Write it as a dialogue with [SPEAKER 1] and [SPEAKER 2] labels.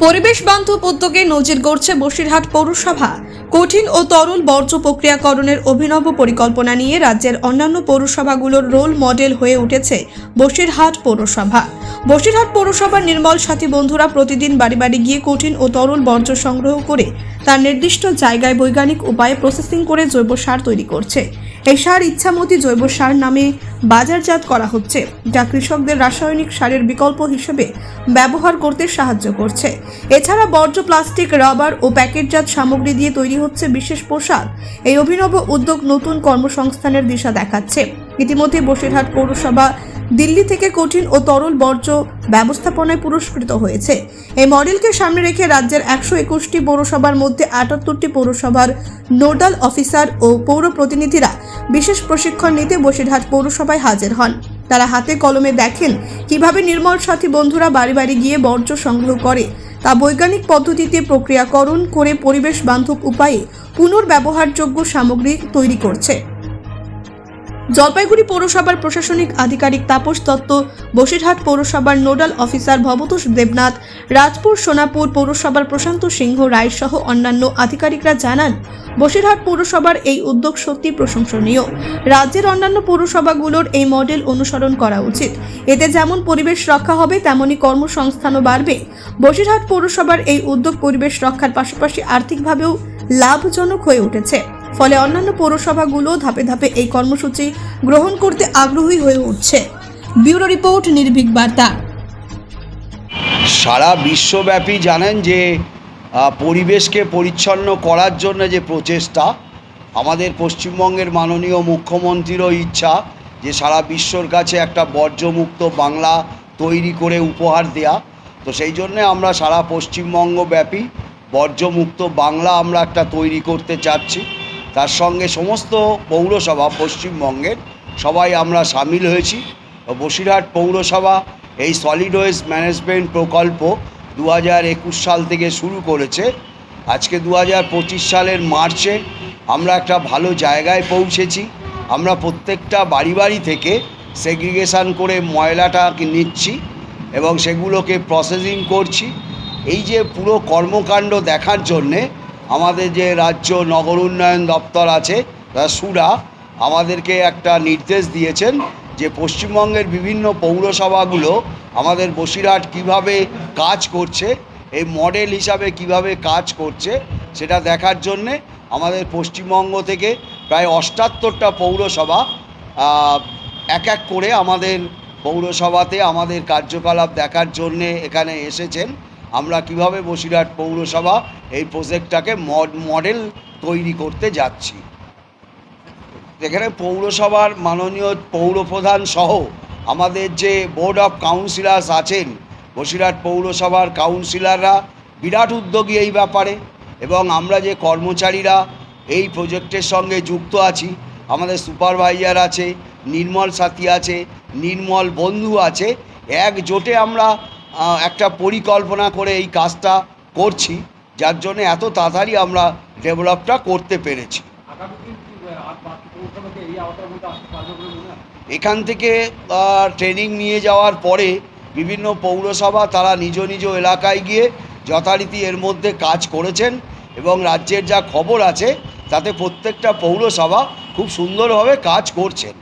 [SPEAKER 1] পরিবেশ বান্ধব উদ্যোগে নজির গড়ছে বসিরহাট পৌরসভা। কঠিন ও তরল বর্জ্য প্রক্রিয়াকরণের অভিনব পরিকল্পনা নিয়ে রাজ্যের অন্যান্য পৌরসভাগুলোর রোল মডেল হয়ে উঠেছে বসিরহাট পৌরসভা। বসিরহাট পৌরসভার নির্মল সাথী বন্ধুরা প্রতিদিন বাড়ি বাড়ি গিয়ে কঠিন ও তরল বর্জ্য সংগ্রহ করে তার নির্দিষ্ট জায়গায় বৈজ্ঞানিক উপায়ে প্রসেসিং করে জৈব সার তৈরি করছে। এই সার ইচ্ছামতি জৈব সার নামে বাজারজাত করা হচ্ছে, যা কৃষকদের রাসায়নিক সারের বিকল্প হিসেবে ব্যবহার করতে সাহায্য করছে। এছাড়া বর্জ্য, প্লাস্টিক, রাবার ও প্যাকেটজাত সামগ্রী দিয়ে তৈরি হচ্ছে বিশেষ পোশাক। এই অভিনব উদ্যোগ নতুন কর্মসংস্থানের দিশা দেখাচ্ছে। ইতিমধ্যে বসিরহাট পৌরসভা দিল্লি থেকে কঠিন ও তরল বর্জ্য ব্যবস্থাপনায় পুরস্কৃত হয়েছে। এই মডেলকে সামনে রেখে রাজ্যের একশো একুশটি পৌরসভার মধ্যে আটাত্তরটি পৌরসভার নোডাল অফিসার ও পৌর প্রতিনিধিরা বিশেষ প্রশিক্ষণ নিতে বসিরহাট পৌরসভায় হাজির হন। তারা হাতে কলমে দেখেন কীভাবে নির্মল সাথী বন্ধুরা বাড়ি বাড়ি গিয়ে বর্জ্য সংগ্রহ করে, তা বৈজ্ঞানিক পদ্ধতিতে প্রক্রিয়াকরণ করে পরিবেশ বান্ধব উপায়ে পুনর্ব্যবহারযোগ্য সামগ্রী তৈরি করছে। জলপাইগুড়ি পৌরসভার প্রশাসনিক আধিকারিক তাপস দত্ত, বসিরহাট পৌরসভার নোডাল অফিসার ভবতোষ দেবনাথ, রাজপুর সোনাপুর পৌরসভার প্রশান্ত সিংহ রায় সহ অন্যান্য আধিকারিকরা জানান, বসিরহাট পৌরসভার এই উদ্যোগ সত্যি প্রশংসনীয়। রাজ্যের অন্যান্য পৌরসভাগুলোর এই মডেল অনুসরণ করা উচিত। এতে যেমন পরিবেশ রক্ষা হবে তেমনি কর্মসংস্থানও বাড়বে। বসিরহাট পৌরসভার এই উদ্যোগ পরিবেশ রক্ষার পাশাপাশি আর্থিকভাবেও লাভজনক হয়ে উঠেছে। ফলে অন্যান্য পৌরসভাগুলো ধাপে ধাপে এই কর্মসূচি গ্রহণ করতে আগ্রহী হয়ে উঠছে। ব্যুরো রিপোর্ট, নির্ভীক বার্তা।
[SPEAKER 2] সারা বিশ্বব্যাপী জানেন যে পরিবেশকে পরিচ্ছন্ন করার জন্য যে প্রচেষ্টা, আমাদের পশ্চিমবঙ্গের মাননীয় মুখ্যমন্ত্রীরও ইচ্ছা যে সারা বিশ্বর কাছে একটা বর্জ্যমুক্ত বাংলা তৈরি করে উপহার দেয়া। তো সেই জন্যে আমরা সারা পশ্চিমবঙ্গব্যাপী বর্জ্যমুক্ত বাংলা আমরা একটা তৈরি করতে চাচ্ছি। তার সঙ্গে সমস্ত পৌরসভা পশ্চিমবঙ্গের সবাই আমরা সামিল হয়েছি। বসিরহাট পৌরসভা এই সলিড ওয়েস্ট ম্যানেজমেন্ট প্রকল্প দু হাজার একুশ সাল থেকে শুরু করেছে। আজকে দু হাজার পঁচিশ সালের মার্চে আমরা একটা ভালো জায়গায় পৌঁছেছি। আমরা প্রত্যেকটা বাড়ি বাড়ি থেকে সেগ্রিগেশন করে ময়লাটা নিচ্ছি এবং সেগুলোকে প্রসেসিং করছি। এই যে পুরো কর্মকাণ্ড দেখার জন্যে আমাদের যে রাজ্য নগর উন্নয়ন দপ্তর আছে সুরা, আমাদেরকে একটা নির্দেশ দিয়েছেন যে পশ্চিমবঙ্গের বিভিন্ন পৌরসভাগুলো আমাদের বসিরহাট কীভাবে কাজ করছে, এই মডেল হিসাবে কীভাবে কাজ করছে, সেটা দেখার জন্যে আমাদের পশ্চিমবঙ্গ থেকে প্রায় অষ্টাত্তরটা পৌরসভা এক এক করে আমাদের পৌরসভাতে আমাদের কার্যকলাপ দেখার জন্যে এখানে এসেছেন। আমরা কীভাবে বসিরহাট পৌরসভা এই প্রজেক্টটাকে মড- মডেল তৈরি করতে যাচ্ছি। এখানে পৌরসভার মাননীয় পৌরপ্রধান সহ আমাদের যে বোর্ড অফ কাউন্সিলার্স আছেন, বসিরহাট পৌরসভার কাউন্সিলররা বিরাট উদ্যোগী এই ব্যাপারে এবং আমরা যে কর্মচারীরা এই প্রজেক্টের সঙ্গে যুক্ত আছি, আমাদের সুপারভাইজার আছে, নির্মল সাথী আছে, নির্মল বন্ধু আছে একজোটে আমরা একটা পরিকল্পনা করে এই কাজটা করছি যার জন্য এত তাড়াতাড়ি আমরা ডেভেলপটা করতে পেরেছি। এখান থেকে ট্রেনিং নিয়ে যাওয়ার পরে বিভিন্ন পৌরসভা তারা নিজ নিজ এলাকায় গিয়ে যথারীতি এর মধ্যে কাজ করেছেন এবং রাজ্যের যা খবর আছে তাতে প্রত্যেকটা পৌরসভা খুব সুন্দরভাবে কাজ করছেন।